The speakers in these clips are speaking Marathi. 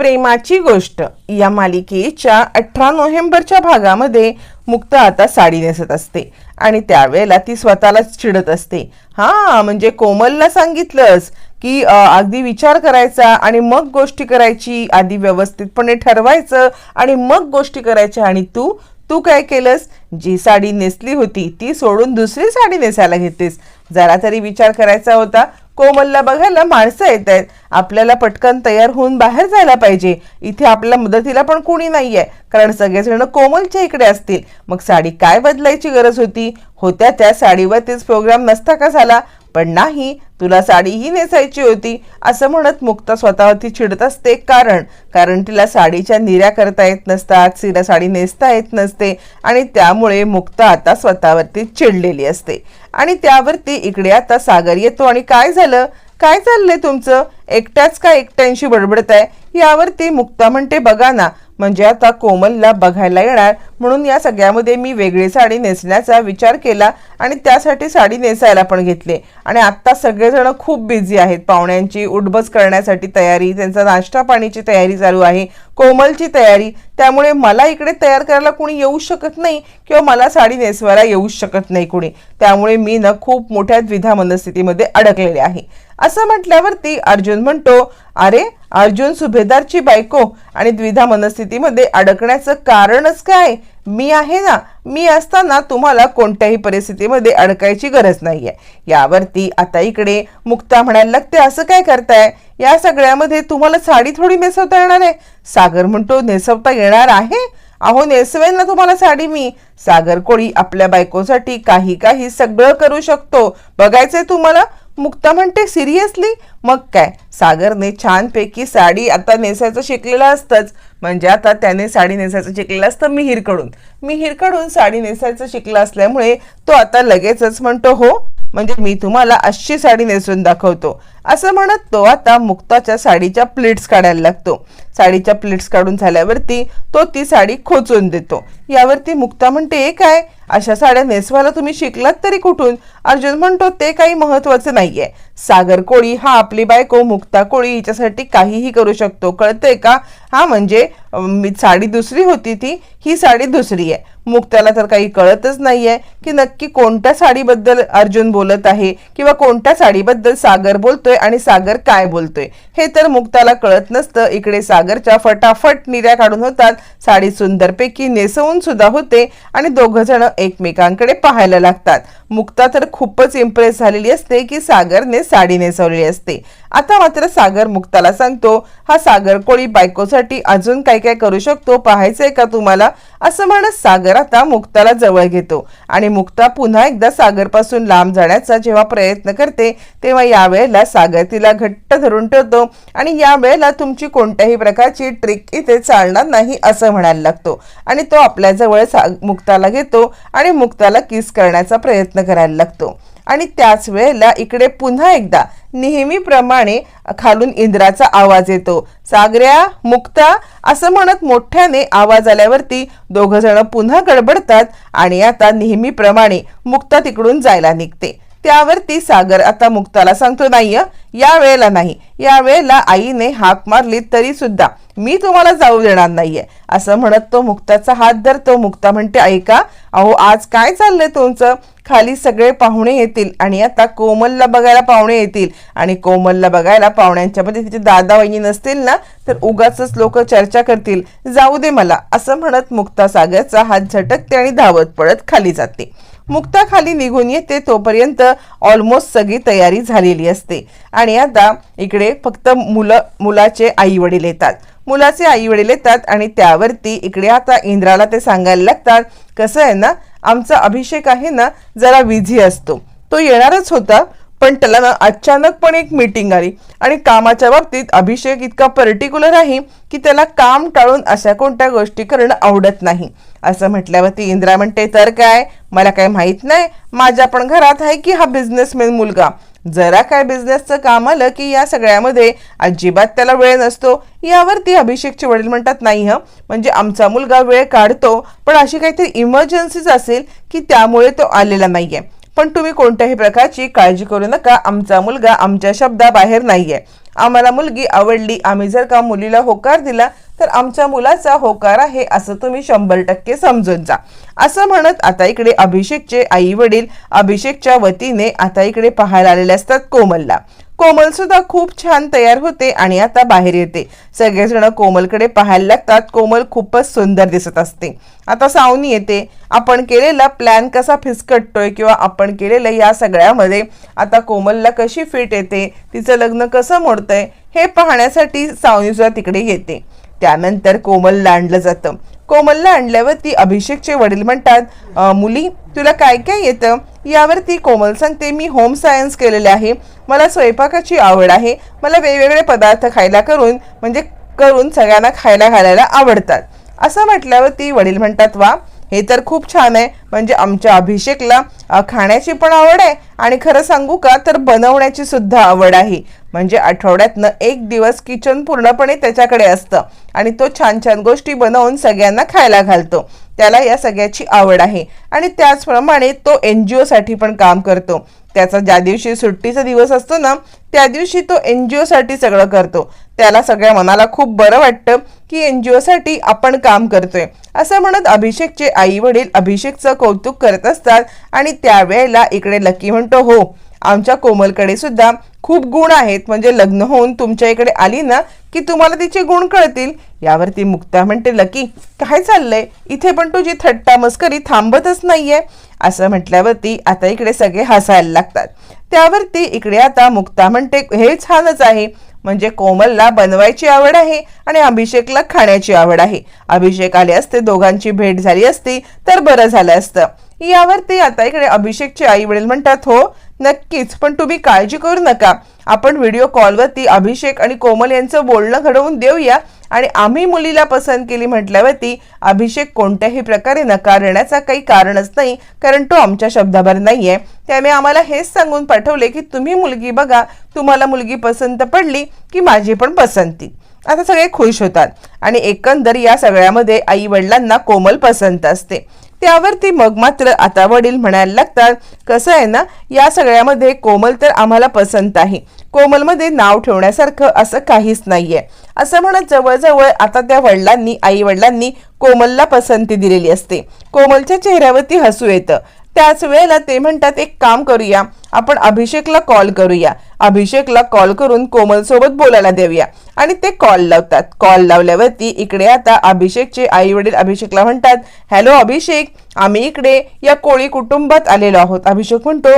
प्रेमाची गोष्ट. या मालिकेच्या अठरा नोव्हेंबरच्या भागामध्ये मुक्ता आता साडी नेसत असते. आणि त्यावेळेला ती स्वतःलाच चिडत असते. हा म्हणजे कोमलला सांगितलंस की अगदी विचार करायचा आणि मग गोष्टी करायची आधी व्यवस्थितपणे ठरवायचं आणि मग गोष्टी करायच्या. आणि तू तू काय केलंस? जी साडी नेसली होती ती सोडून दुसरी साडी नेसायला घेतेस. जरा तरी विचार करायचा होता. कोमलला बघायला माणसं येत आहेत. आपल्याला पटकन तयार होऊन बाहेर जायला पाहिजे. इथे आपल्या मदतीला पण कोणी नाहीये. कारण सगळेजण कोमलच्या इकडे असतील. मग साडी काय बदलायची गरज होती? होत्या त्या साडीवर तेच प्रोग्राम नसता का झाला? पण नाही तुला साडीही नेसायची होती असं म्हणत मुक्ता स्वतःवरती चिडत असते. कारण कारण तिला साडीच्या निऱ्या करता येत नसतात तिला साडी नेसता येत नसते आणि त्यामुळे मुक्ता आता स्वतःवरती चिडलेली असते. आणि त्यावरती इकडे आता सागर येतो आणि काय झालं? काय चाललंय तुमचं? एकट्याच का एकट्यांशी बडबडत आहे यावरती मुक्ता म्हणते बघा ना म्हणजे आता कोमलला बघायला येणार. म्हणून या सगळ्यामध्ये मी वेगळी साडी नेसण्याचा विचार केला आणि त्यासाठी साडी नेसायला पण घेतली. आणि आत्ता सगळेजण खूप बिझी आहेत. पाहुण्यांची उठबस करण्यासाठी तयारी त्यांचा नाश्ता पाणीची तयारी चालू आहे कोमलची तयारी. त्यामुळे मला इकडे तयार करायला कोणी येऊ शकत नाही किंवा मला साडी नेसवायला येऊ शकत नाही कोणी. त्यामुळे मी ना खूप मोठ्या द्विधा मनस्थितीमध्ये अडकलेले आहे. असं म्हटल्यावरती अर्जुन म्हणतो अरे अर्जुन सुभेदारची बायको आणि द्विधा मनस्थितीमध्ये अडकण्याचं कारणच काय? मी आहे ना? मी असताना तुम्हाला कोणत्याही परिस्थितीमध्ये अडकायची गरज नाही आहे यावरती आता इकडे मुक्ता म्हणायला लागते असं काय करताय? या सगळ्यामध्ये तुम्हाला साडी थोडी नेसवता येणार आहे. सागर म्हणतो नेसवता येणार आहे? अहो नेसवेन ना तुम्हाला साडी मी. सागर कोळी आपल्या बायकोसाठी काही काही सगळं करू शकतो. बघायचंय तुम्हाला? मुक्ता म्हणते सिरियसली मग काय? सागरने छानपैकी साडी आता नेसायचं शिकलेलं असतंच. म्हणजे आता त्याने साडी नेसायचं शिकलेलं असतं मिहीरकडून. मिहीरकडून साडी नेसायचं शिकलं असल्यामुळे तो आता लगेचच म्हणतो हो म्हणजे मी तुम्हाला अशी साडी नेसून दाखवतो. असं म्हणत तो आता मुक्ताच्या साडीच्या प्लेट्स काढायला लागतो. साडीच्या प्लेट्स काढून झाल्यावरती तो ती साडी खोचून देतो. यावरती मुक्ता म्हणते "हे काय? अशा साड्या नेसवायला तुम्ही शिकलात तरी कुठून? अर्जुन म्हणतो ते काही महत्वाचं नाहीये. सागर कोळी हा आपली बायको मुक्ता कोळी हिच्यासाठी काहीही करू शकतो. कळतंय का? हा म्हणजे मी साडी दुसरी होती ती ही साडी दुसरी आहे. मुक्ताला तर काही कळतच नाहीये की नक्की कोणत्या साडीबद्दल अर्जुन बोलत आहे किंवा कोणत्या साडीबद्दल सागर बोलतो बोलतोय आणि सागर काय बोलतोय? हे तर मुक्ताला कळत नसतं. इकडे सागरच्या फटाफट निर्या काढून होतात. साडी सुंदरपैकी नेसवून सुद्धा होते आणि दोघं जण एकमेकांकडे पाहायला लागतात. मुक्ता तर खूपच इम्प्रेस झालेली असते की सागरने साडी नेसवलेली असते. आता मात्र सागर मुक्ताला सांगतो हा सागर कोळी बायकोसाठी अजून काय काय करू शकतो? पाहायचंय का तुम्हाला? असं म्हणत सागर आता मुक्ताला जवळ घेतो. आणि मुक्ता पुन्हा एकदा सागरपासून लांब जाण्याचा जेव्हा प्रयत्न करते तेव्हा यावेळेला सागर तिला घट्ट धरून ठेवतो आणि यावेळेला तुमची कोणत्याही प्रकारची ट्रिक इथे चालणार नाही असं म्हणायला लागतो. आणि तो आपल्या जवळ सा मुक्ताला घेतो आणि मुक्ताला किस करण्याचा प्रयत्न करायला लागतो. आणि त्याच वेळेला इकडे पुन्हा एकदा नेहमीप्रमाणे खालून इंद्राचा आवाज येतो. सागऱ्या मुक्ता असं म्हणत मोठ्याने आवाज आल्यावरती दोघ जण पुन्हा गडबडतात आणि आता नेहमीप्रमाणे मुक्ता तिकडून जायला निघते. त्यावरती सागर आता मुक्ताला सांगतो नाही या वेळेला नाही. या वेळेला आईने हाक मारली तरी सुद्धा मी तुम्हाला जाऊ देणार नाहीये. असं म्हणत तो मुक्ताचा हात धरतो. मुक्ता म्हणते ऐका अहो आज काय चाललंय तुमचं? खाली सगळे पाहुणे येतील आणि आता कोमलला बघायला पाहुणे येतील. आणि कोमलला बघायला पाहुण्यांच्या मध्ये तिचे दादा वहिनी नसतील ना तर उगाच लोक चर्चा करतील. जाऊ दे मला. असं म्हणत मुक्ता सागरचा हात झटकते आणि धावत पळत खाली जाते. मुक्ता खाली निघून येते तोपर्यंत ऑलमोस्ट सगळी तयारी झालेली असते. आणि आता इकडे फक्त मुलं मुलाचे आई वडील येतात. मुलाचे आई वडील येतात आणि त्यावरती इकडे आता इंद्राला ते सांगायला लागतात कसं आहे ना आमचा अभिषेक आहे ना जरा विझी असतो. तो येणारच होता पण त्याला ना अचानकपणे एक मीटिंग आली. आणि कामाच्या बाबतीत अभिषेक इतका पर्टिक्युलर आहे की त्याला काम टाळून अशा कोणत्या गोष्टी करणं आवडत नाही. असं म्हटल्यावरती इंदिरा म्हणते तर काय? मला काय माहीत नाही. माझ्या पण घरात आहे की हा बिझनेसमॅन मुलगा. जरा काय बिझनेसचं काम आलं की या सगळ्यामध्ये अजिबात त्याला वेळ नसतो. यावरती अभिषेकचे वडील म्हणतात नाही हं. म्हणजे आमचा मुलगा वेळ काढतो पण अशी काहीतरी इमर्जन्सीच असेल की त्यामुळे तो आलेला नाही आहे पण तुम्ही कोणत्याही प्रकारची काळजी करू नका. आमचा मुलगा आमच्या शब्दाबाहेर नाहीये. आम्हाला मुलगी आवडली आम्ही जर का मुलीला होकार दिला तर आमच्या मुलाचा होकार आहे असं तुम्ही शंभर टक्के समजून जा. असं म्हणत आता इकडे अभिषेकचे आई वडील अभिषेकच्या वतीने आता इकडे पाहायला आलेले असतात कोमलला. कोमल सुद्धा खूप छान तयार होते आणि आता बाहेर येते. सगळेजण कोमलकडे पाहायला लागतात. कोमल खूपच सुंदर दिसत असते. आता सावनी येते. आपण केलेला प्लॅन कसा फिसकटतोय किंवा आपण केलेलं या सगळ्यामध्ये आता कोमलला कशी फिट येते तिचं लग्न कसं मोडतंय हे पाहण्यासाठी सावनी सुद्धा तिकडे येते. त्यानंतर कोमल लांडलं जातं. कोमलला आणल्यावर ती अभिषेकचे वडील म्हणतात मुली तुला काय काय येतं? यावरती कोमल सांगते मी होम सायन्स केलेले आहे. मला स्वयंपाकाची आवड आहे. मला वेगवेगळे पदार्थ खायला करून म्हणजे करून सगळ्यांना खायला घालायला आवडतात. असं म्हटल्यावर ती वडील म्हणतात वा हे तर खूप छान आहे. म्हणजे आमच्या अभिषेकला खाण्याची पण आवड आहे आणि खरं सांगू का तर बनवण्याची सुद्धा आवड आहे. म्हणजे आठवड्यातनं एक दिवस किचन पूर्णपणे त्याच्याकडे असतं आणि तो छान छान गोष्टी बनवून सगळ्यांना खायला घालतो. त्याला या सगळ्याची आवड आहे आणि त्याचप्रमाणे तो एन जी ओसाठी पण काम करतो. त्याचा ज्या दिवशी सुट्टीचा दिवस असतो ना त्या दिवशी तो एन जी ओसाठी सगळं करतो. त्याला सगळ्या मनाला खूप बरं वाटतं की एन जी ओसाठी आपण काम करतोय. असं म्हणत अभिषेकचे आई वडील अभिषेकचं कौतुक करत असतात आणि त्यावेळेला इकडे लकी म्हणतो हो आमच्या कोमलकडे सुद्धा खूप गुण आहेत. म्हणजे लग्न होऊन तुमच्या इकडे आली ना की तुम्हाला तिचे गुण कळतील. यावरती मुक्ता म्हणते लकी काय चाललंय? इथे पण तुझी थट्टा मस्करी थांबतच नाहीये. असं म्हटल्यावरती आता इकडे सगळे हसायला लागतात. त्यावरती इकडे आता मुक्ता म्हणते हे छानच आहे. म्हणजे कोमलला बनवायची आवड आहे आणि अभिषेकला खाण्याची आवड आहे. अभिषेक आले असते दोघांची भेट झाली असती तर बरं झालं असतं. यावरती आता इकडे अभिषेकचे आई वडील म्हणतात हो नक्कीच पण तुम्ही काळजी करू नका. आपण व्हिडिओ कॉलवरती अभिषेक आणि कोमल यांचं बोलणं घडवून देऊया. आणि आम्ही मुलीला पसंत केली म्हटल्यावरती अभिषेक कोणत्याही प्रकारे नकारण्याचा काही कारणच नाही कारण तो आमच्या शब्दाभर नाहीये. त्यामुळे आम्हाला हेच सांगून पाठवले की तुम्ही मुलगी बघा तुम्हाला मुलगी पसंत पडली की माझी पण पसंती. आता सगळे खुश होतात आणि एकंदर या सगळ्यामध्ये आई वडिलांना कोमल पसंत असते. त्यावरती मग मात्र आता वडील म्हणायला लागतात कसं आहे ना या सगळ्यामध्ये कोमल तर आम्हाला पसंत आहे. कोमलमध्ये नाव ठेवण्यासारखं असं काहीच नाहीये. असं म्हणत जवळजवळ आता त्या वडिलांनी आई वडिलांनी कोमलला पसंती दिलेली असते. कोमलच्या चेहऱ्यावरती हसू येतं. त्याच वेळेला ते म्हणतात एक काम करूया आपण अभिषेकला कॉल करूया. अभिषेकला कॉल करून कोमल सोबत बोलायला देऊया. आणि ते कॉल लावतात. कॉल लावल्यावरती इकडे आता अभिषेकचे आई वडील अभिषेकला म्हणतात हॅलो अभिषेक आम्ही इकडे या कोळी कुटुंबात आलेलो आहोत. अभिषेक म्हणतो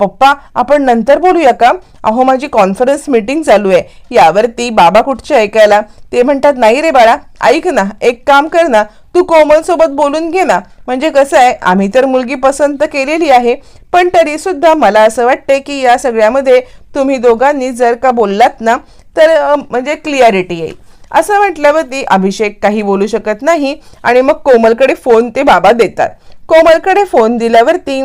पप्पा आपण नंतर बोलूया का? अहो माझी कॉन्फरन्स मीटिंग चालू आहे. यावरती बाबा कुठचे ऐकायला? ते म्हणतात नाही रे बाळा ऐक ना एक काम कर ना तू कोमल सोबत बोलून घे ना. म्हणजे कसं आहे आम्ही तर मुलगी पसंत केलेली आहे पण तरी सुद्धा मला असं वाटते की या सगळ्यामध्ये तुम्ही दोघांनी जर का बोललात ना तर म्हणजे क्लिअरिटी येईल. असं म्हटल्यावरती अभिषेक काही बोलू शकत नाही आणि मग कोमलकडे फोन ते बाबा देतात. कोमलकडे फोन दिल्यावरती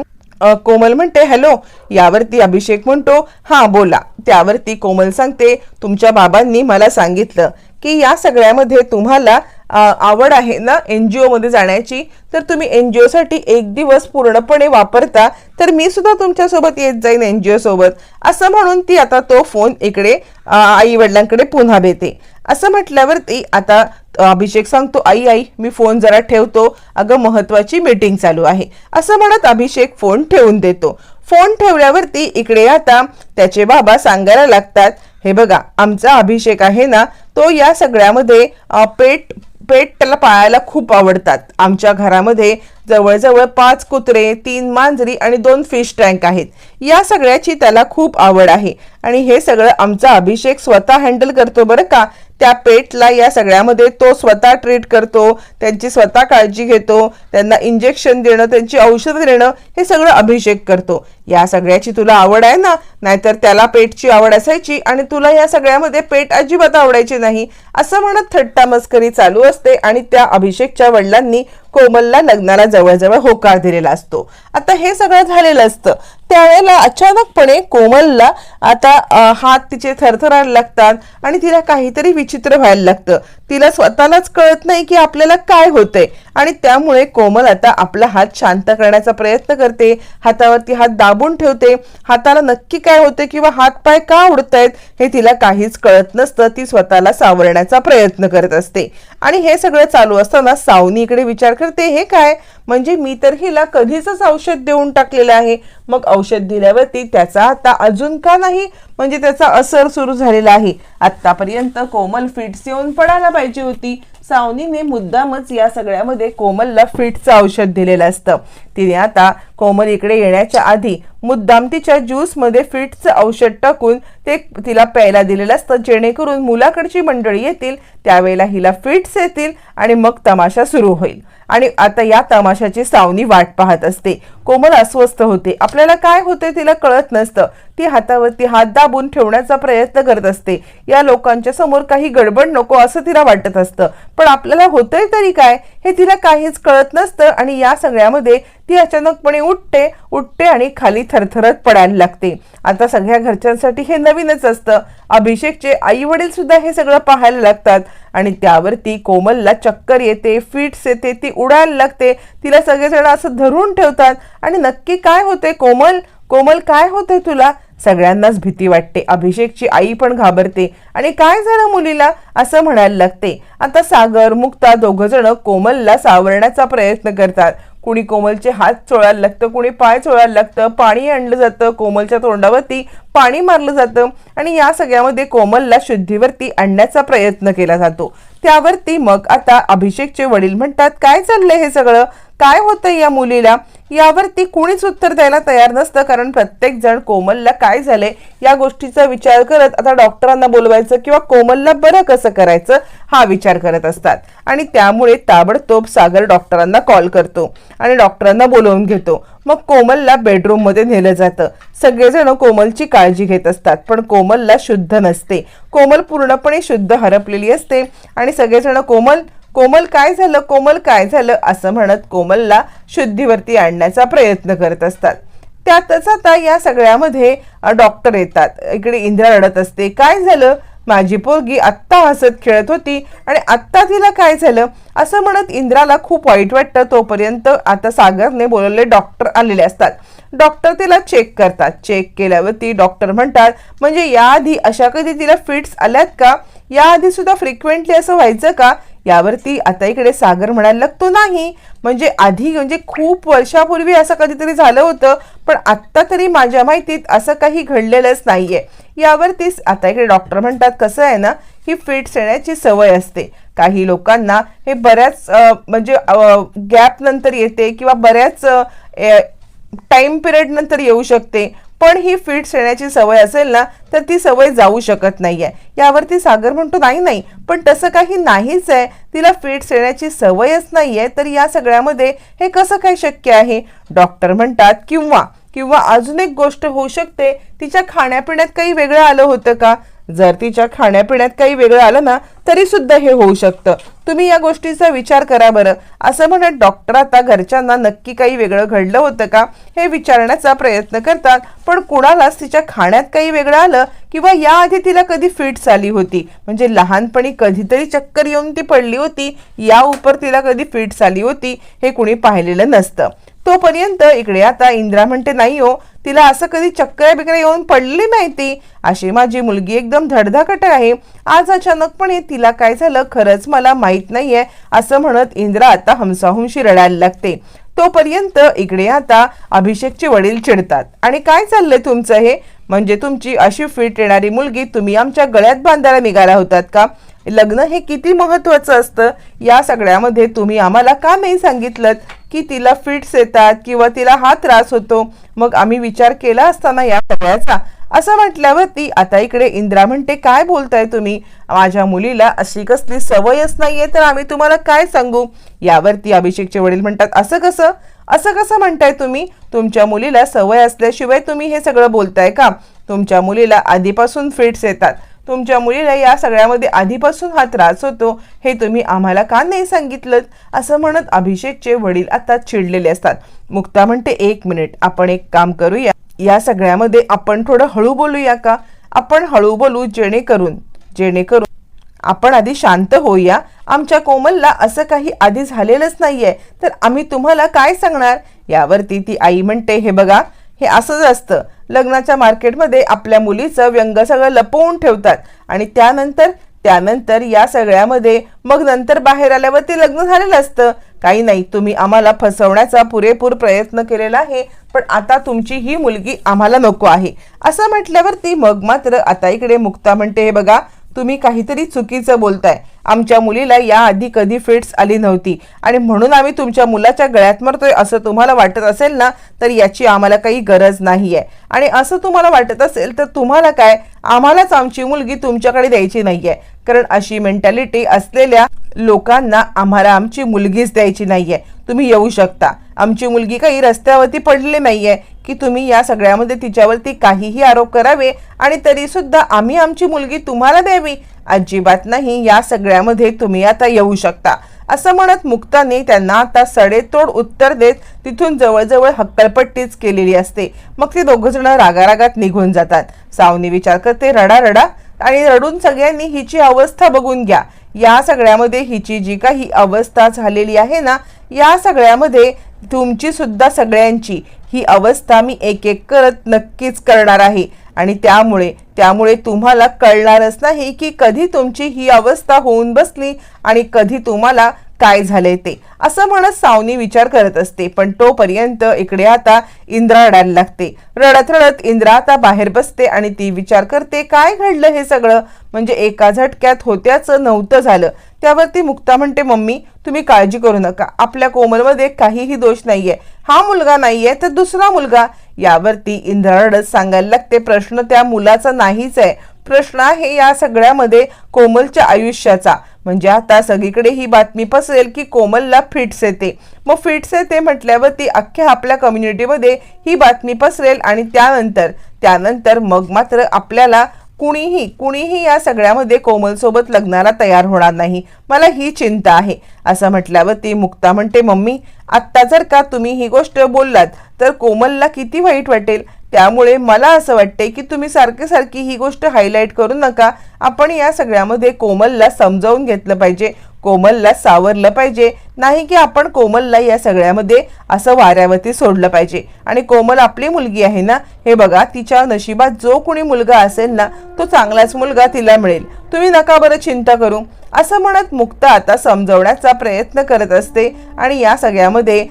कोमल म्हणते हॅलो. यावरती अभिषेक म्हणतो हां बोला. त्यावरती कोमल सांगते तुमच्या बाबांनी मला सांगितलं की या सगळ्यामध्ये तुम्हाला आवड आहे ना एन जी ओमध्ये जाण्याची? तर तुम्ही एन जी ओसाठी एक दिवस पूर्णपणे वापरता तर मी सुद्धा तुमच्यासोबत येत जाईन एन जी ओसोबत असं म्हणून ती आता तो फोन इकडे आई वडिलांकडे पुन्हा भेते असं म्हटल्यावरती आता अभिषेक सांगतो आई आई मी फोन जरा ठेवतो. अगं महत्वाची मीटिंग चालू आहे. असं म्हणत अभिषेक फोन ठेवून देतो. फोन ठेवल्यावरती इकडे आता त्याचे बाबा सांगायला लागतात हे बघा आमचा अभिषेक आहे ना तो या सगळ्यामध्ये पेट पेट त्याला पाळायला खूप आवडतात. आमच्या घरामध्ये जवळजवळ पाच कुत्रे तीन मांजरी आणि दोन फिश टँक आहेत. या सगळ्याची त्याला खूप आवड आहे. आणि हे सगळं आमचा अभिषेक स्वतः हँडल करतो बरं का? त्या पेटला या सगळ्यामध्ये तो स्वतः ट्रीट करतो त्यांची स्वतः काळजी घेतो त्यांना इंजेक्शन देणं त्यांची औषधं देणं हे सगळं अभिषेक करतो. या सगळ्याची तुला आवड आहे ना? नाहीतर त्याला पेटची आवड असायची आणि तुला या सगळ्यामध्ये पेट अजिबात आवडायची नाही असं म्हणत थट्टा मस्करी चालू असते आणि त्या अभिषेकच्या वडिलांनी कोमलला लग्नाला जवळजवळ होकार दिलेला असतो. आता हे सगळं झालेलं असतं. त्यावेळेला अचानकपणे कोमलला आता हात तिचे थरथरायला लागतात आणि तिला काहीतरी विचित्र व्हायला लागतं. तिला स्वतःलाच कळत नाही की आपल्याला काय होतंय. आणि त्यामुळे कोमल आता आपला हात शांत करण्याचा प्रयत्न करते. हातावरती हात दाबून ठेवते. हाताला नक्की काय होते किंवा हात पाय का उडतायत हे तिला काहीच कळत नसतं. ती स्वतःला सावरण्याचा प्रयत्न करत असते. आणि हे सगळं चालू असताना सावनी इकडे विचार करते हे काय? म्हणजे मी तर हिला कधीच औषध देऊन टाकलेलं आहे. मग औषध दिल्यावरती त्याचा आता अजून का नाही? म्हणजे त्याचा असर सुरू झालेला आहे. आतापर्यंत कोमल फिट्स येऊन पडायला पाहिजे पाहिजे होती. सावनीने मुद्दामच या सगळ्यामध्ये कोमलला फिटचं औषध दिलेलं असतं. तिने आता कोमल इकडे येण्याच्या आधी मुद्दाम तिच्या ज्यूसमध्ये फिटचं औषध टाकून ते तिला प्यायला दिलेलं असतं. जेणेकरून मुलाकडची मंडळी येतील त्यावेळेला हिला फिट्स येतील आणि मग तमाशा सुरू होईल. आणि आता या तमाशाची सावनी वाट पाहत असते. कोमल अस्वस्थ होते. आपल्याला काय होते तिला कळत नसतं. ती हातावरती हात दाबून ठेवण्याचा प्रयत्न करत असते. या लोकांच्या समोर काही गडबड नको असं तिला वाटत असतं. पण आपल्याला होतंय तरी काय? हे तिला काहीच कळत नसतं आणि या सगळ्यामध्ये ती अचानकपणे उठते उठते आणि खाली थरथरत पडायला लागते. आता सगळ्या घरच्यांसाठी हे नवीनच असतं. अभिषेकचे आई वडील सुद्धा हे सगळं पाहायला लागतात आणि त्यावरती कोमलला चक्कर येते फिट्स येते ती उडायला लागते. तिला सगळेजण असं धरून ठेवतात. आणि नक्की काय होते कोमल? कोमल काय होतंय तुला? सगळ्यांनाच भीती वाटते. अभिषेकची आई पण घाबरते. आणि काय झालं मुलीला? असं म्हणायला लागते. आता सागर मुक्ता दोघ जण कोमलला सावरण्याचा प्रयत्न करतात. कुणी कोमलचे हात चोळायला लागतं कुणी पाय चोळायला लागतं. पाणी आणलं जातं कोमलच्या तोंडावरती पाणी मारलं जातं. आणि या सगळ्यामध्ये कोमलला शुद्धीवरती आणण्याचा प्रयत्न केला जातो. त्यावरती मग आता अभिषेकचे वडील म्हणतात काय चाललंय हे सगळं? काय होतंय या मुलीला? यावरती कुणीच उत्तर द्यायला तयार नसतं कारण प्रत्येक जण कोमलला काय झाले या गोष्टीचा विचार करत आता डॉक्टरांना बोलवायचं किंवा कोमलला बरं कसं करायचं हा विचार करत असतात. आणि त्यामुळे ताबडतोब सागर डॉक्टरांना कॉल करतो आणि डॉक्टरांना बोलवून घेतो. मग कोमलला बेडरूममध्ये नेलं जातं. सगळेजण कोमलची काळजी घेत असतात पण कोमलला शुद्ध नसते. कोमल पूर्णपणे शुद्ध हरपलेली असते आणि सगळेजण कोमल कोमल काय झालं? कोमल काय झालं? असं म्हणत कोमलला शुद्धीवरती आणण्याचा प्रयत्न करत असतात. त्यातच आता या सगळ्यामध्ये डॉक्टर येतात. इकडे इंदिरा रडत असते. काय झालं? माझी पोरगी आत्ता हसत खेळत होती आणि आत्ता तिला काय झालं? असं म्हणत इंद्राला खूप वाईट वाटतं. तोपर्यंत आता सागरने बोलवले डॉक्टर आलेले असतात. डॉक्टर तिला चेक करतात. चेक केल्यावरती डॉक्टर म्हणतात म्हणजे याआधी अशा कधी तिला फिट्स आल्यात का? याआधी सुद्धा फ्रिक्वेंटली असं व्हायचं का? यावरती आता इकडे सागर म्हणायला लागतो नाही. म्हणजे आधी म्हणजे खूप वर्षापूर्वी असं कधीतरी झालं होतं पण आत्ता तरी माझ्या माहितीत असं काही घडलेलंच नाही आहे यावरतीच आता इकडे डॉक्टर म्हणतात कसं आहे ना ही फिट्स येण्याची सवय असते. काही लोकांना हे बऱ्याच म्हणजे गॅप नंतर येते किंवा बऱ्याच टाइम पिरियड नंतर येऊ शकते. पण ही फिट्स येण्याची सवय असेल ना तर ती सवय जाऊ शकत नाहीये. यावरती सागर म्हणतो नाही नाही पण तसं काही नाहीच आहे. तिला फिट्स येण्याची सवयच नाहीये तर या सगळ्यामध्ये हे कसं काय शक्य आहे? डॉक्टर म्हणतात किंवा किंवा अजून एक गोष्ट होऊ शकते. तिच्या खाण्यापिण्यात काही वेगळं आलं होतं का? जर तिच्या खाण्यापिण्यात काही वेगळं आलं ना तरी सुद्धा हे होऊ शकतं. तुम्ही या गोष्टीचा विचार करा बरं. असं म्हणत डॉक्टर आता घरच्यांना नक्की काही वेगळं घडलं होतं का हे विचारण्याचा प्रयत्न करतात. पण कुणालाच तिच्या खाण्यात काही वेगळं आलं किंवा याआधी तिला कधी फिट झाली होती? म्हणजे लहानपणी कधीतरी चक्कर येऊन ती पडली होती या उपर तिला कधी फिट झाली होती हे कुणी पाहिलेलं नसतं. तोपर्यंत इकडे आता इंद्रा म्हणते नाही हो तिला असं कधी चक्कर बिकऱ्या येऊन पडली नाही ती अशी माझी मुलगी एकदम धडधाकट आहे. आज अचानकपणे तिला काय झालं खरंच मला माहीत नाहीये असं म्हणत इंद्रा आता हमसाहुमशी रडायला लागते. तोपर्यंत इकडे आता अभिषेकचे वडील चिडतात. आणि काय चाललंय तुमचं हे? म्हणजे तुमची अशी फिट येणारी मुलगी तुम्ही आमच्या गळ्यात बांधायला निघाला होतात का? लग्न हे किती महत्वाचं असतं? या सगळ्यामध्ये तुम्ही आम्हाला का नाही सांगितलं की तिला फिट्स येतात किंवा तिला हा त्रास होतो? मग आम्ही विचार केला असताना या सगळ्याचा. असं म्हटल्यावरती आता इकडे इंद्रा म्हणते काय बोलताय तुम्ही? माझ्या मुलीला अशी कसली सवयच नाहीये तर आम्ही तुम्हाला काय सांगू? यावरती अभिषेकचे वडील म्हणतात असं कसं? असं कसं म्हणताय तुम्ही? तुमच्या मुलीला सवय असल्याशिवाय तुम्ही हे सगळं बोलताय का? तुमच्या मुलीला आधीपासून फिट्स येतात. तुमच्या मुलीला या सगळ्यामध्ये आधीपासून हा त्रास होतो हे तुम्ही आम्हाला का नाही सांगितलं असं म्हणत अभिषेकचे वडील आता चिडलेले असतात. मुक्ता म्हणते एक मिनिट आपण एक काम करूया. या सगळ्यामध्ये आपण थोडं हळू बोलूया का? आपण हळू बोलू जेणेकरून जेणेकरून आपण आधी शांत होऊया. आमच्या कोमलला असं काही आधी झालेलंच नाहीये तर आम्ही तुम्हाला काय सांगणार? यावरती ती आई म्हणते हे बघा हे असंच असतं. लग्नाच्या मार्केटमध्ये आपल्या मुलीचं व्यंग सगळं लपवून ठेवतात. आणि त्यानंतर त्यानंतर या सगळ्यामध्ये मग नंतर बाहेर आल्यावरती लग्न झालेलं असतं. काही नाही तुम्ही आम्हाला फसवण्याचा पुरेपूर प्रयत्न केलेला आहे पण आता तुमची ही मुलगी आम्हाला नको आहे. असं म्हटल्यावरती मग मात्र आता इकडे मुक्ता म्हणते हे बघा तुम्ही काहीतरी चुकीचं बोलताय. आमच्या मुलीला याआधी कधी फिट्स आली नव्हती. आणि म्हणून आम्ही तुमच्या मुलाच्या गळ्यात मरतोय असं तुम्हाला वाटत असेल ना तर याची आम्हाला काही गरज नाही आहे आणि असं तुम्हाला वाटत असेल तर तुम्हाला काय? आम्हालाच आमची मुलगी तुमच्याकडे द्यायची नाही आहे कारण अशी मेंटॅलिटी असलेल्या लोकांना आम्हाला आमची मुलगीच द्यायची नाही आहे तुम्ही येऊ शकता. आमची मुलगी काही रस्त्यावरती पडलेली आहे की तुम्ही या सगळ्यामध्ये तिच्यावरती काहीही आरोप करावे आणि तरीसुद्धा आम्ही आमची मुलगी तुम्हाला द्यावी. अजिबात नाही या सगळ्यामध्ये तुम्ही आता येऊ शकता. असं म्हणत मुक्ताने त्यांना आता सडेतोड उत्तर देत तिथून जवळजवळ हक्कलपट्टीच केलेली असते. मग ते दोघंजण रागारागात निघून जातात. सावनी विचार करते रडा रडा. आणि रडून सगळ्यांनी हिची अवस्था बघून घ्या. या सगळ्यामध्ये हिची जी काही अवस्था झालेली आहे ना या सगळ्यामध्ये तुमची सुद्धा सगळ्यांची. ही अवस्था मी एक एक करत नक्कीच करणार आहे. आणि त्यामुळे त्यामुळे तुम्हाला कळणारच नाही की कधी तुमची ही अवस्था होऊन बसली आणि कधी तुम्हाला काय झालंय ते. असं म्हणत सावनी विचार करत असते पण तोपर्यंत इकडे आता इंद्रा रडायला लागते. रडत रडत इंद्रा आता बाहेर बसते आणि ती विचार करते काय घडलं हे सगळं? म्हणजे एका झटक्यात होत्याचं नव्हतं झालं. त्यावरती मुक्ता म्हणते मम्मी तुम्ही काळजी करू नका. आपल्या कोमलमध्ये काहीही दोष नाहीये. हा मुलगा नाहीये तर दुसरा मुलगा. यावरती इंद्रा सांगायला लागते प्रश्न त्या मुलाचा नाहीच आहे. प्रश्न आहे या सगळ्यामध्ये कोमलच्या आयुष्याचा. म्हणजे आता सगळीकडे ही बातमी पसरेल की कोमलला फिट्स येते. मग फिट्स येते म्हटल्यावर ती अख्ख्या आपल्या कम्युनिटीमध्ये ही बातमी पसरेल आणि त्यानंतर त्यानंतर मग मात्र आपल्याला कुणीही कुणीही या सगळ्यामध्ये कोमलसोबत लग्नाला तयार होणार नाही. मला ही चिंता आहे. असं म्हटल्यावर ती मुक्ता म्हणते मम्मी आत्ता जर का तुम्ही ही गोष्ट बोललात तर कोमलला किती वाईट वाटेल. त्यामुळे मला असं वाटते की तुम्ही सारखी सारखी ही गोष्ट हायलाईट करू नका. आपण या सगळ्यामध्ये कोमलला समजावून घेतलं पाहिजे. कोमलला सावरलं पाहिजे. नाही की आपण कोमलला या सगळ्यामध्ये असं वाऱ्यावरती सोडलं पाहिजे. आणि कोमल आपली मुलगी आहे ना हे बघा तिच्या नशिबात जो कोणी मुलगा असेल ना तो चांगलाच मुलगा तिला मिळेल. तुम्ही नका बरं चिंता करू. असं म्हणत मुक्ता आता समजवण्याचा प्रयत्न करत असते आणि या सगळ्यामध्ये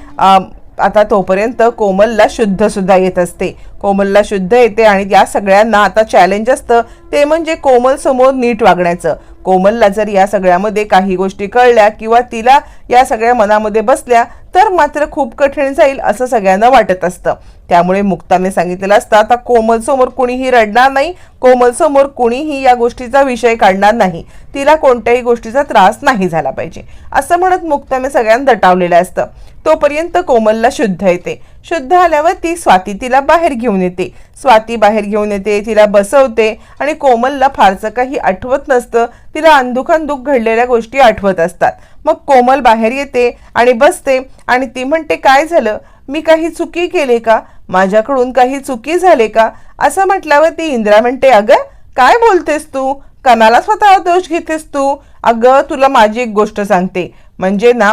आता तोपर्यंत कोमलला शुद्ध सुद्धा येत असते. कोमलला शुद्ध येते आणि या सगळ्यांना आता चॅलेंज असतं. ते म्हणजे कोमल समोर नीट वागण्याचं. कोमलला जर या सगळ्यामध्ये काही गोष्टी कळल्या किंवा तिला या सगळ्या मनामध्ये बसल्या तर मात्र खूप कठीण जाईल असं सगळ्यांना वाटत असतं. त्यामुळे मुक्ताने सांगितलेलं असतं आता कोमल समोर कुणीही रडणार नाही कोमल समोर कुणीही या गोष्टीचा विषय काढणार नाही. तिला कोणत्याही गोष्टीचा त्रास नाही झाला पाहिजे. असं म्हणत मुक्ताने सगळ्यांना दटावलेलं असतं. तोपर्यंत कोमलला शुद्ध येते. शुद्ध आल्यावर ती स्वाती तिला बाहेर घेऊन येते. स्वाती बाहेर घेऊन येते तिला बसवते आणि कोमलला फारसं काही आठवत नसतं. तिला अंदुखांदुख घडलेल्या गोष्टी आठवत असतात. मग कोमल बाहेर येते आणि बसते आणि ती म्हणते काय झालं? मी काही चुकी केले का? माझ्याकडून काही चुकी झाले का? असं म्हटल्यावर ती इंद्रा म्हणते अगं काय बोलतेस तू? कणाला स्वतः दोष घेतेस तू? अगं तुला माझी एक गोष्ट सांगते. म्हणजे ना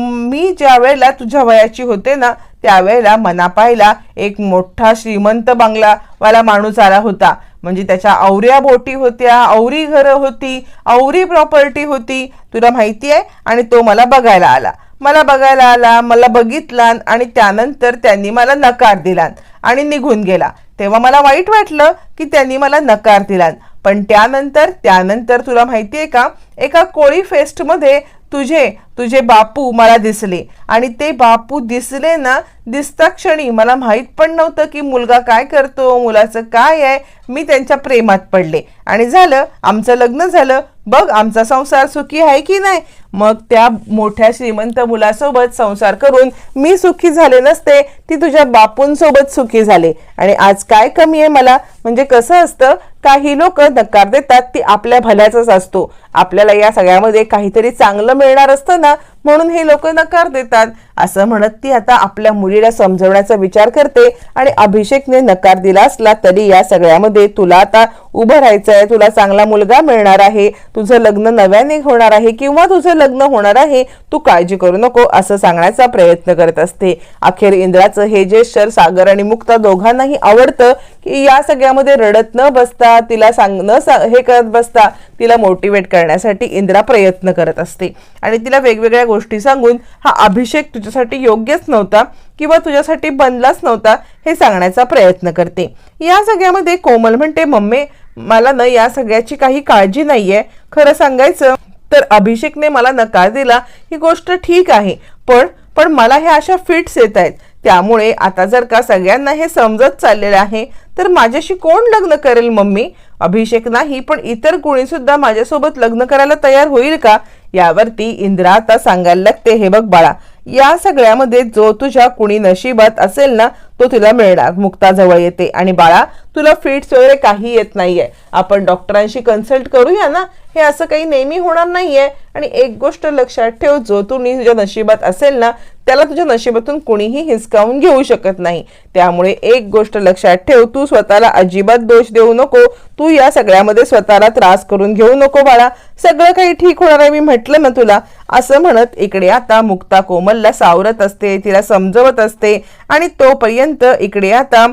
मी ज्या वेळेला तुझ्या वयाची होते ना त्यावेळेला मनापायला एक मोठा श्रीमंत बंगलावाला माणूस आला होता. म्हणजे त्याच्या औऱ्या बोटी होत्या औरी घरं होती औरी प्रॉपर्टी होती. तुला माहिती आहे? आणि तो मला बघायला आला. मला बघायला आला मला बघितला आणि त्यानंतर त्यांनी मला नकार दिला आणि निघून गेला. तेव्हा मला वाईट वाटलं की त्यांनी मला नकार दिला. पण त्यानंतर त्यानंतर तुला माहिती आहे का? एका कोळी फेस्टमध्ये तुझे तुझे बापू मला दिसले. आणि ते बापू दिसले ना दिसता क्षणी मला माहीत पण नव्हतं की मुलगा काय करतो मुलाचं काय आहे. मी त्यांच्या प्रेमात पडले. आणि झालं आमचं लग्न झालं. बघ आमचा संसार सुखी आहे की नाही? मग त्या मोठ्या श्रीमंत मुलासोबत संसार करून मी सुखी झाले नसते ती तुझ्या बापूंसोबत सुखी झाले. आणि आज काय कमी आहे मला? म्हणजे कसं असतं काही लोक नकार देतात ती आपल्या भल्याचाच असतो. आपल्याला या सगळ्यामध्ये काहीतरी चांगलं मिळणार असतं ना म्हणून हे लोक नकार देतात. असं म्हणत ती आता आपल्या मुलीला समजवण्याचा विचार करते आणि अभिषेकने नकार दिला असला तरी या सगळ्यामध्ये तुला आता उभं राहायचं आहे तुला चांगला मुलगा मिळणार आहे तुझं लग्न नव्याने होणार आहे किंवा तुझं लग्न होणार आहे तू काळजी करू नको असं सांगण्याचा प्रयत्न करत असते. अखेर इंद्राचं हे जेस्चर सागर आणि मुक्ता दोघांनाही आवडतं की या सगळ्यामध्ये रडत न बसता तिला सांग न सा- हे करत बसता तिला मोटिवेट करण्यासाठी इंद्रा प्रयत्न करत असते. आणि तिला वेगवेगळ्या गोष्टी सांगून हा अभिषेक तुझ्यासाठी योग्यच नव्हता किंवा तुझ्यासाठी बनलाच नव्हता हे सांगण्याचा प्रयत्न करते. या सगळ्यामध्ये कोमल म्हणते मम्मी मला ना या सगळ्याची काही काळजी नाहीये. खरं सांगायचं तर अभिषेकने मला नकार दिला. ही गोष्ट ठीक आहे. पण पण मला ह्या अशा फिट्स येत आहेत. त्यामुळे आता जर का सगळ्यांना हे समजत चाललेलं आहे तर माझ्याशी कोण लग्न करेल मम्मी? अभिषेक नाही पण इतर कोणी सुद्धा माझ्यासोबत लग्न करायला तयार होईल का? यावरती इंद्रा आता सांगायला लागते हे बघ बाळा या सगळ्यामध्ये जो तुझ्या कुणी नशिबात असेल ना तो तुला मिळणार. मुक्ता जवळ येते. आणि बाळा तुला फिट्स वगैरे काही येत नाहीये. आपण डॉक्टरांशी कन्सल्ट करूया ना? हे असं काही नेहमी होणार नाहीये. आणि एक गोष्ट लक्षात ठेव जो तू नी तुझ्या नशिबात असेल ना त्याला तुझ्या नशिबातून कुणीही हिसकावून घेऊ शकत नाही. त्यामुळे एक गोष्ट लक्षात ठेव तू स्वतःला अजिबात दोष देऊ नको. तू या सगळ्यामध्ये स्वतःला त्रास करून घेऊ नको बाळा. सगळं काही ठीक होणार आहे मी म्हटलं ना तुला. असं म्हणत इकडे आता मुक्ता कोमलला सावरत असते तिला समजवत असते. आणि तोपर्यंत इकडे आता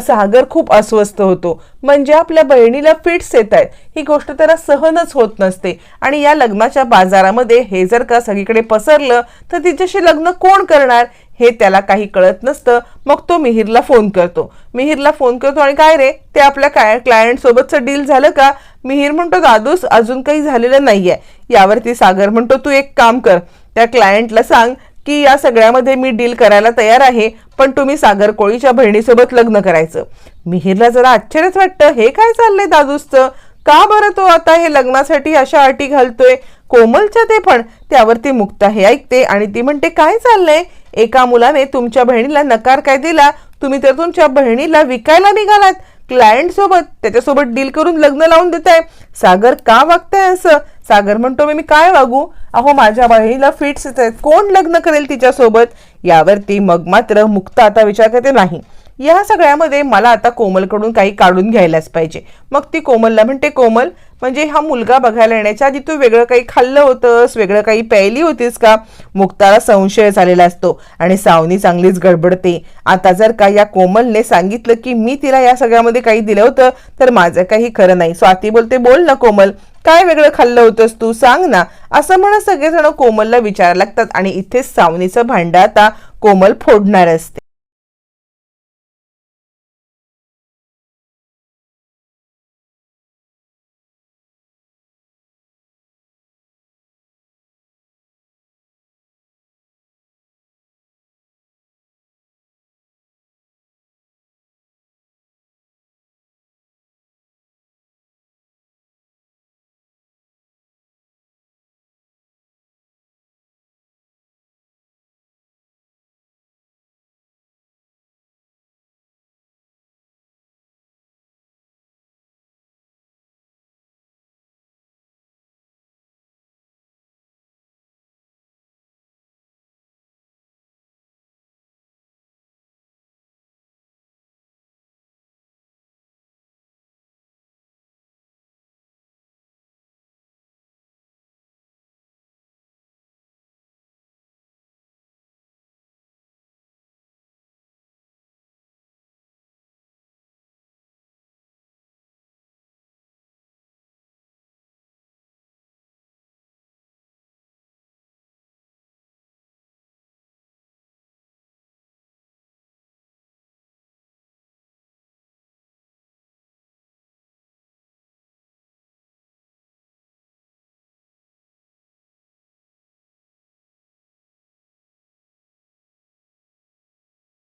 सागर खूप अस्वस्थ होतो. म्हणजे आपल्या बहिणीला फिट्स येत आहेत. ही गोष्ट त्याला सहनच होत नसते. आणि या लग्नाच्या बाजारामध्ये हे जर का सगळीकडे पसरलं तर तिच्याशी लग्न कोण करणार? हे त्याला काही कळत नसतं. मग तो मिहिरला फोन करतो. मिहिरला फोन करतो आणि काय रे? ते आपल्या काय क्लायंट सोबतचं डील झालं का? मिहिर म्हणतो दादूस अजून काही झालेलं नाहीये. यावरती सागर म्हणतो तू एक काम कर. त्या क्लायंटला सांग की या सगळ्यामध्ये मी डील करायला तयार आहे पण तुम्ही सागर कोळीच्या बहिणीसोबत लग्न करायचं. मिहिरला जरा आश्चर्यच वाटतं हे काय चाललंय दादूसचं? का बरं तो आता हे लग्नासाठी अशा अटी घालतोय? कोमलच्या ते पण त्यावरती मुक्ता हे ऐकते आणि ती म्हणते काय चाललंय? एका मुलाने तुमच्या बहिणीला नकार काय दिला? तुम्ही तर तुमच्या बहिणीला विकायला निघालात. क्लायंट सोबत त्याच्यासोबत डील करून लग्न लावून देताय. सागर का वागताय असं? सागर म्हणतो "मी- काय वागू? अहो माझ्या बहिणीला फिट्स आहेत कोण लग्न करेल तिच्यासोबत? यावरती मग मात्र मुक्ता आता विचार करते नाही. या सगळ्यामध्ये मला आता कोमलकडून काही काढून घ्यायलाच पाहिजे. मग ती कोमलला म्हणते कोमल म्हणजे हा मुलगा बघायला येण्याच्या आधी तू वेगळं काही खाल्लं होतंस? वेगळं काही प्यायली होतीस का? मुक्ताला संशय झालेला असतो आणि सावनी चांगलीच गडबडते. आता जर का या कोमलने सांगितलं की मी तिला या सगळ्यामध्ये काही दिलं होतं तर माझं काही खरं नाही. स्वाती बोलते बोल ना कोमल काय वेगळं खाल्लं होतंस तू? सांग ना. असं म्हणत सगळेजण कोमलला विचारायला लागतात आणि इथे सावनीचं भांडं आता कोमल फोडणार असते.